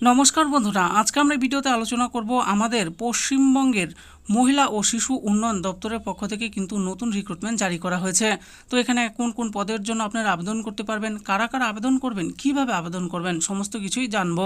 নমস্কার বন্ধুরা, আজকে আমরা ভিডিওতে আলোচনা করব আমাদের পশ্চিমবঙ্গের মহিলা ও শিশু উন্নয়ন দপ্তরের পক্ষ থেকে কিন্তু নতুন রিক্রুটমেন্ট জারি করা হয়েছে। তো এখানে কোন কোন পদের জন্য আপনারা আবেদন করতে পারবেন, কারা কারা আবেদন করবেন, কীভাবে আবেদন করবেন, সমস্ত কিছুই জানব।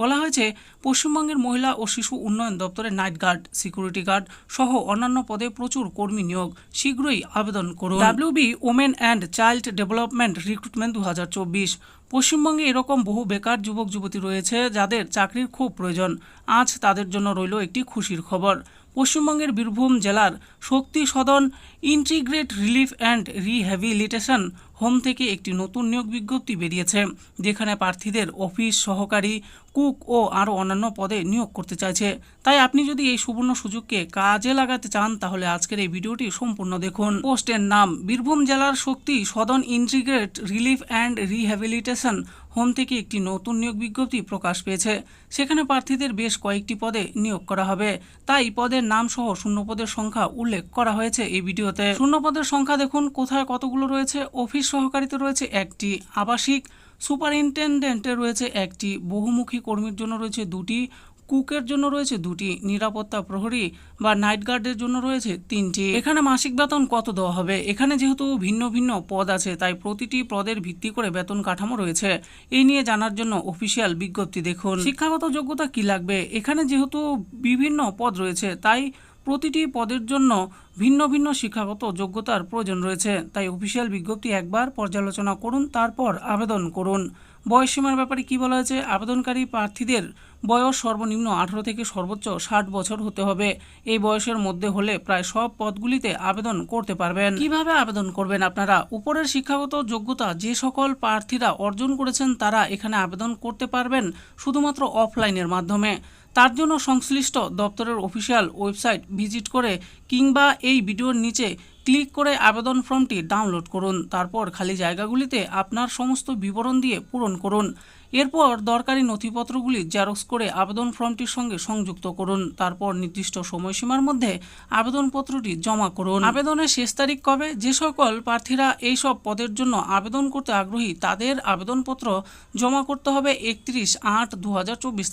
বলা হয়েছে, পশ্চিমবঙ্গের মহিলা ও শিশু উন্নয়ন দপ্তরের নাইট গার্ড সিকিউরিটি গার্ড সহ অন্যান্য পদে প্রচুর কর্মী নিয়োগ। শীঘ্রই আবেদন করুন। WB women and child development recruitment দু হাজার চব্বিশ। পশ্চিমবঙ্গে এরকম বহু বেকার যুবক, যুবতী রয়েছে যাদের চাকরির খুব প্রয়োজন। আজ তাদের জন্য রইল একটি খুশির খবর। পশ্চিমবঙ্গের বীরভূম জেলার Shakti Sadan integrate relief and rehabilitation home থেকে একটি নতুন নিয়োগ বিজ্ঞপ্তি বেরিয়েছে, যেখানে প্রার্থীদের অফিস, সহকারী, কুক ও আরও অন্যান্য পদে নিয়োগ করতে চাইছে। তাই আপনি যদি এই সুবর্ণ সুযোগকে কাজে লাগাতে চান, তাহলে আজকের এই ভিডিওটি সম্পূর্ণ দেখুন। পোস্টের নাম, বীরভূম জেলার Shakti Sadan integrate relief and rehabilitation home থেকে একটি নতুন নিয়োগ বিজ্ঞপ্তি প্রকাশ পেয়েছে। সেখানে প্রার্থীদের বেশ কয়েকটি পদে নিয়োগ করা হবে। তাই পদের নাম সহ শূন্যপদের সংখ্যা উল্লেখ করা হয়েছে এই ভিডিওতে। শূন্যপদের সংখ্যা দেখুন, কোথায় কতগুলো রয়েছে, অফিস সহকারীতে রয়েছে একটি আবাসিক, সুপারিনটেন্ডেন্টে রয়েছে একটি, বহুমুখী কর্মীর জন্য রয়েছে দুটি, কুকের জন্য রয়েছে দুটি, নিরাপত্তা প্রহরী বা নাইট গার্ডের জন্য রয়েছে তিনটি। এখানে মাসিক বেতন কত দেওয়া হবে? এখানে যেহেতু ভিন্ন ভিন্ন পদ আছে, তাই প্রতিটি পদের ভিত্তি করে বেতন কাঠামো রয়েছে। এই নিয়ে জানার জন্য অফিসিয়াল বিজ্ঞপ্তি দেখুন। শিক্ষাগত যোগ্যতা কি লাগবে? এখানে যেহেতু বিভিন্ন পদ রয়েছে, তাই প্রতিটি পদের জন্য ভিন্ন ভিন্ন শিক্ষাগত যোগ্যতার প্রয়োজন রয়েছে। তাই অফিসিয়াল বিজ্ঞপ্তি একবার পর্যালোচনা করুন, তারপর আবেদন করুন। বয়সসীমার ব্যাপারে কি বলা হয়েছে? আবেদনকারী প্রার্থীদের বয়স সর্বনিম্ন আঠারো থেকে সর্বোচ্চ ষাট বছর হতে হবে। এই বয়সের মধ্যে হলে প্রায় সব পদগুলিতে আবেদন করতে পারবেন। কীভাবে আবেদন করবেন আপনারা? উপরের শিক্ষাগত যোগ্যতা যে সকল প্রার্থীরা অর্জন করেছেন তারা এখানে আবেদন করতে পারবেন শুধুমাত্র অফলাইনের মাধ্যমে। তার জন্য সংশ্লিষ্ট দপ্তরের অফিসিয়াল ওয়েবসাইট ভিজিট করে কিংবা এই ভিডিওর নিচে ক্লিক করে আবেদন ফর্মটি ডাউনলোড করুন। তারপর খালি জায়গাগুলিতে আপনার সমস্ত বিবরণ দিয়ে পূরণ করুন। এরপর দরকারি নথিপত্রগুলি জেরক্স করে আবেদন ফর্মটির সঙ্গে সংযুক্ত করুন। তারপর নির্দিষ্ট সময়সীমার মধ্যে আবেদনপত্রটি জমা করুন। আবেদনের শেষ তারিখ কবে? যে সকল প্রার্থীরা এই সব পদের জন্য আবেদন করতে আগ্রহী তাদের আবেদনপত্র জমা করতে হবে একত্রিশ আট দু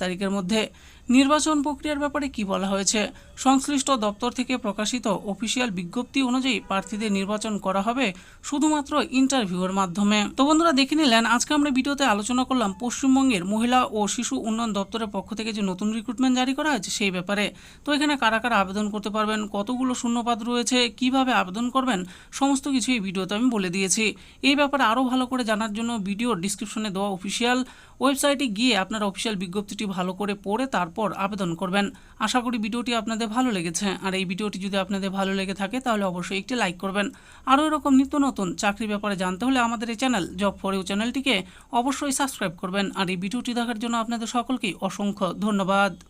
তারিখের মধ্যে। নির্বাচন প্রক্রিয়ার ব্যাপারে কি বলা হয়েছে? সংশ্লিষ্ট দপ্তর থেকে প্রকাশিত অফিসিয়াল বিজ্ঞপ্তি অনুযায়ী প্রার্থীদের নির্বাচন করা হবে শুধুমাত্র ইন্টারভিউয়ের মাধ্যমে। তো বন্ধুরা, দেখে নিলেন, আজকে আমরা ভিডিওতে আলোচনা করলাম পশ্চিমবঙ্গের মহিলা ও শিশু উন্নয়ন দপ্তরের পক্ষ থেকে যে নতুন রিক্রুটমেন্ট জারি করা হয়েছে সেই ব্যাপারে। তো এখানে কারা কারা আবেদন করতে পারবেন, কতগুলো শূন্যপাত রয়েছে, কীভাবে আবেদন করবেন, সমস্ত কিছু এই ভিডিওতে আমি বলে দিয়েছি। এই ব্যাপারে আরও ভালো করে জানার জন্য ভিডিওর ডিসক্রিপশনে দেওয়া অফিসিয়াল ওয়েবসাইটে গিয়ে আপনারা অফিসিয়াল বিজ্ঞপ্তিটি ভালো করে পড়ে তারপর আবেদন করবেন। আশা করি ভিডিওটি আপনাদের ভালো লেগেছে। আর এই ভিডিওটি যদি আপনাদের ভালো লেগে থাকে, তাহলে অবশ্যই একটি লাইক করবেন। আরও এরকম নিত্য নতুন চাকরির ব্যাপারে জানতে হলে আমাদের এই চ্যানেল জব ফর ইউ চ্যানেলটিকে অবশ্যই সাবস্ক্রাইব করবেন। আর এই ভিডিওটি দেখার জন্য আপনাদের সকলকেই অসংখ্য ধন্যবাদ।